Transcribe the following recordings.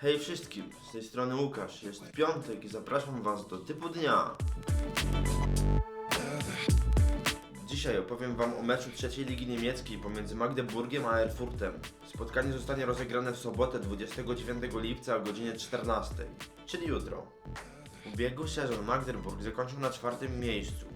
Hej wszystkim, z tej strony Łukasz, jest piątek i zapraszam was do typu dnia. Dzisiaj opowiem wam o meczu trzeciej ligi niemieckiej pomiędzy Magdeburgiem a Erfurtem. Spotkanie zostanie rozegrane w sobotę 29 lipca o godzinie 14, czyli jutro. Ubiegły sezon Magdeburg zakończył na czwartym miejscu.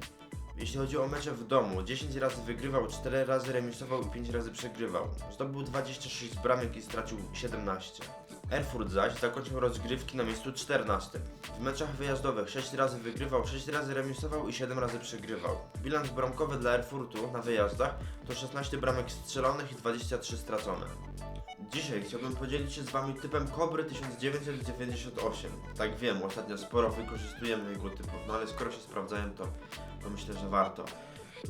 Jeśli chodzi o mecze w domu, 10 razy wygrywał, 4 razy remisował i 5 razy przegrywał. Zdobył 26 bramek i stracił 17. Erfurt zaś zakończył rozgrywki na miejscu 14. W meczach wyjazdowych 6 razy wygrywał, 6 razy remisował i 7 razy przegrywał. Bilans bramkowy dla Erfurtu na wyjazdach to 16 bramek strzelonych i 23 stracone. Dzisiaj chciałbym podzielić się z Wami typem Kobry 1998. Tak wiem, ostatnio sporo wykorzystujemy jego typów, no ale skoro się sprawdzają, to, to myślę, że warto.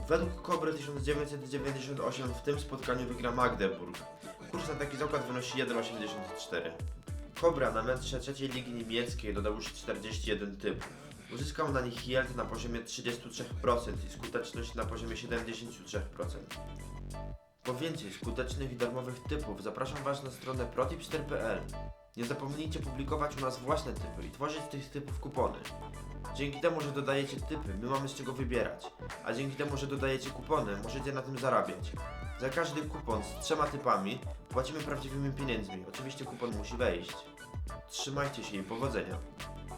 Według Kobry 1998 w tym spotkaniu wygra Magdeburg. Kurs na taki zakład wynosi 1,84. Kobra na metrze trzeciej ligi niemieckiej dodał już 41 typów. Uzyskał na nich yield na poziomie 33% i skuteczność na poziomie 73%. Po więcej skutecznych i darmowych typów zapraszam Was na stronę protipster.pl. Nie zapomnijcie publikować u nas własne typy i tworzyć z tych typów kupony. Dzięki temu, że dodajecie typy, my mamy z czego wybierać, a dzięki temu, że dodajecie kupony, możecie na tym zarabiać. Za każdy kupon z trzema typami płacimy prawdziwymi pieniędzmi. Oczywiście kupon musi wejść. Trzymajcie się i powodzenia.